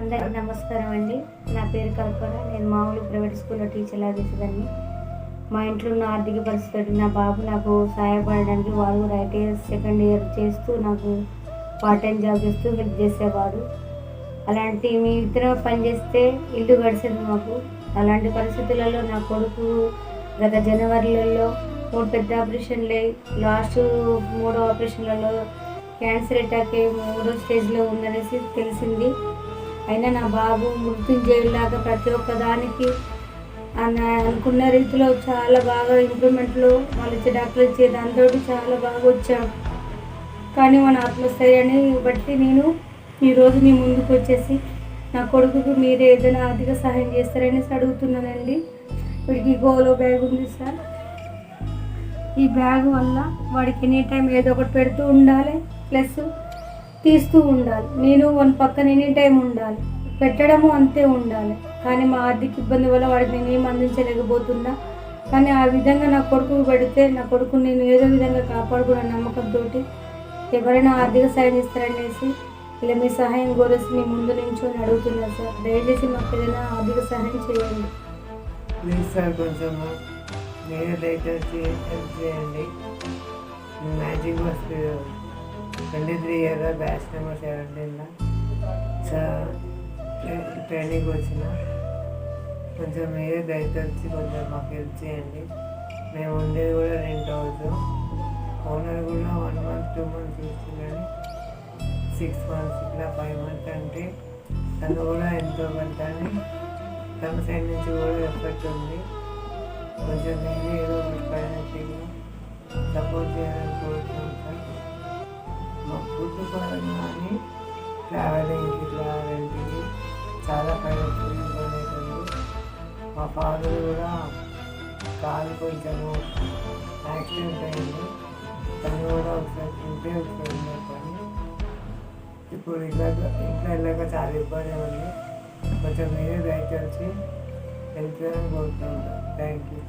అందరికీ నమస్కారం అండి. నా పేరు కల్పన. నేను మామూలు ప్రైవేట్ స్కూల్లో టీచర్లా చేసేదాన్ని. మా ఇంట్లో ఉన్న ఆర్థిక పరిస్థితి నా బాబు నాకు సహాయపడడానికి వాడు రైట్ ఇయర్ సెకండ్ ఇయర్ చేస్తూ నాకు పార్ట్ టైం జాబ్ చేస్తూ హెల్ప్ చేసేవాడు అలాంటి మీ ఇద్దరం పనిచేస్తే ఇల్లు గడిచింది మాకు. అలాంటి పరిస్థితులలో నా కొడుకు గత జనవరిలలో మూడు పెద్ద ఆపరేషన్లే లాస్ట్ మూడో ఆపరేషన్లలో క్యాన్సర్ అటాక్ మూడో స్టేజ్లో ఉందనేసి తెలిసింది. అయినా నా బాబు మృత్యుంజయులాగా ప్రతి ఒక్క దానికి అన్న అనుకున్న రీతిలో చాలా బాగా ఇంప్రూవ్మెంట్లో వాళ్ళు ఇచ్చే డాక్టర్ ఇచ్చే దాంతో చాలా బాగా వచ్చాడు కానీ మన ఆత్మస్థైర్యాన్ని బట్టి నేను ఈరోజు మీ ముందుకు వచ్చేసి నా కొడుకుకు మీరే ఏదైనా ఆర్థిక సహాయం చేస్తారని అడుగుతున్నానండి. వీడికి గోలో బ్యాగ్ ఉంది సార్. ఈ బ్యాగ్ వల్ల వాడికి ఎనీ టైం ఏదో ఒకటి పెడుతూ ఉండాలి. ప్లస్ తీస్తూ ఉండాలి. నేను వన్ పక్కన ఎనీ టైం ఉండాలి. పెట్టడము అంతే ఉండాలి. కానీ మా ఆర్థిక ఇబ్బంది వల్ల వాడికి నేను ఏం అందించలేకపోతున్నా. కానీ ఆ విధంగా నా కొడుకు పెడితే నా కొడుకుని నేను ఏదో విధంగా కాపాడుకున్న నమ్మకంతో ఎవరైనా ఆర్థిక సాయం ఇస్తారనేసి ఇలా మీ సహాయం కోరేసి మీ ముందు నుంచో అడుగుతున్నా సార్. దయచేసి మాకు ఏదైనా ఆర్థిక సహాయం చేయండి. ప్లీజ్ సార్ కొంచెం దయచేసి హెల్ప్ చేయండి. మ్యాజిక్ వస్తుంది twenty three year batch number seventeen sir training వచ్చిన కొంచెం మీరే దయచేసి కొంచెం మాకు హెల్ప్ చేయండి. మేము ఉండేది కూడా రెంట్ హౌస్. ఓనర్ కూడా వన్ మంత్ టూ మంత్స్ చూస్తున్నాడు. సిక్స్ మంత్స్ ఇట్లా ఫైవ్ మంత్స్ అంటే తను కూడా ఎంతో కొంత అని తన సైడ్ నుంచి కూడా ఎఫెక్ట్ ఉంది. కొంచెం మీరే ఏదో ఒకటి పైన సపోర్ట్ చేయాలని కోరుతున్నాం సార్. ఫుడ్ పరంగా కానీ ట్రావెలింగ్ ఇట్లా చాలా ఫైనాన్షియల్ మా ఫాదర్ కూడా కాలు కొంచెము యాక్సిడెంట్ అయింది. తను కూడా ఒకసారి ఇంటే వచ్చింది కానీ ఇప్పుడు ఇట్లా ఇంట్లో వెళ్ళాక చాలా ఇబ్బంది ఉంది. కొంచెం మీరే దయచేసి హెల్ప్ చేయాలని కోరుతున్నాను థ్యాంక్ యూ